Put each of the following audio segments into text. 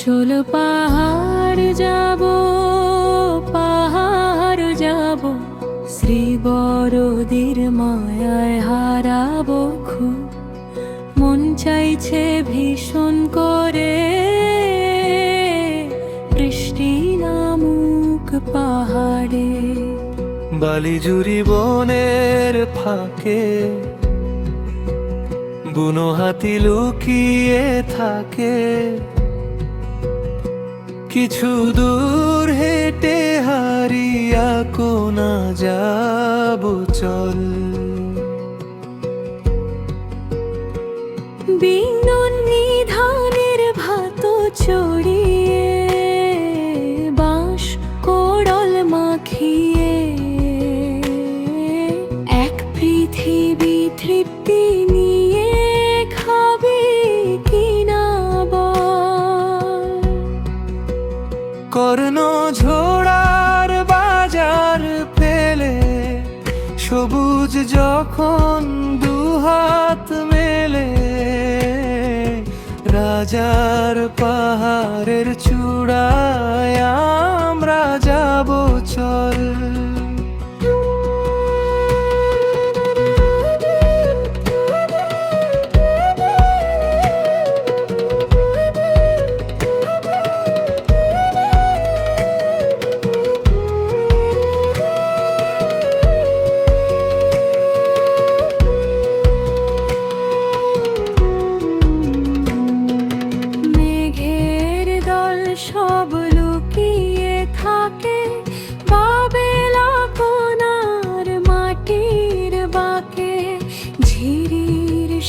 চলো পাহাড় যাব। শ্রী বড়দির মায়ায় হারাবো খুব। মন চাইছে ভীষণ করে। বৃষ্টি নামুক পাহাড়ে। বালিজুরি বনের ফাঁকে। বুনো হাতি লুকিয়ে থাকে। কিছু দূর হেঁটে হারিয়া কোনা যাব চল। বিনন নিধানের ভাত চড়িয়ে বাঁশ কোড়ল মাখিয়ে এক পৃথিবী তৃপ্তি নিয়ে খাবে কিনা কর্ণ ঝোড়ার সবুজ যখন দুহাত মেলে রাজার পাহাড়ের চূড়ায় আমরা যাব চল।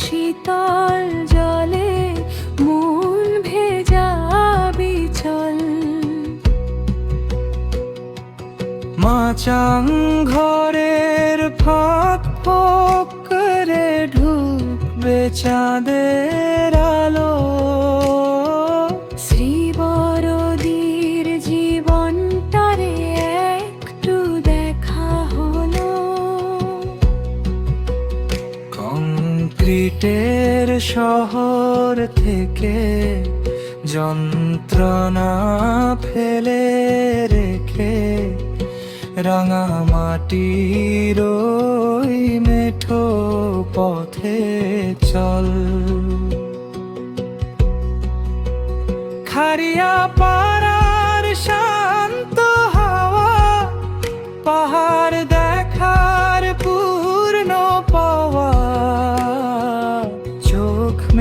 শীতল জলে মন ভেজা বিচল। মাচাং ঘরের ফাঁক ফোক ঢুকবে চাঁদের আলো। কংক্রিটের শহর থেকে যন্ত্রণা ফেলে রেখে রাঙা মাটির মেঠো পথে চল। খারিয়া পাড়ার শান্ত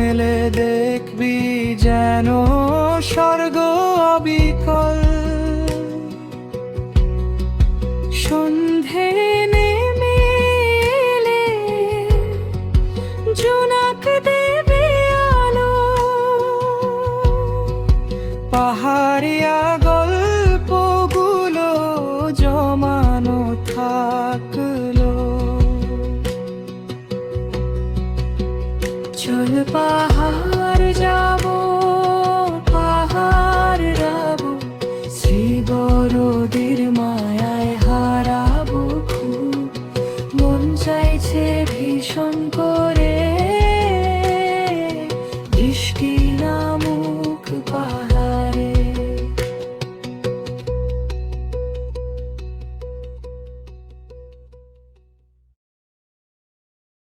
মেলে দেখবি যেন স্বর্গ অবিকল। সন্ধে পাহাড়িয়া চল পাহাড় যাব পাহাড় রাব শ্রী বড়দির মায়ায় হারাবো মন চাইছে ভীষণ করে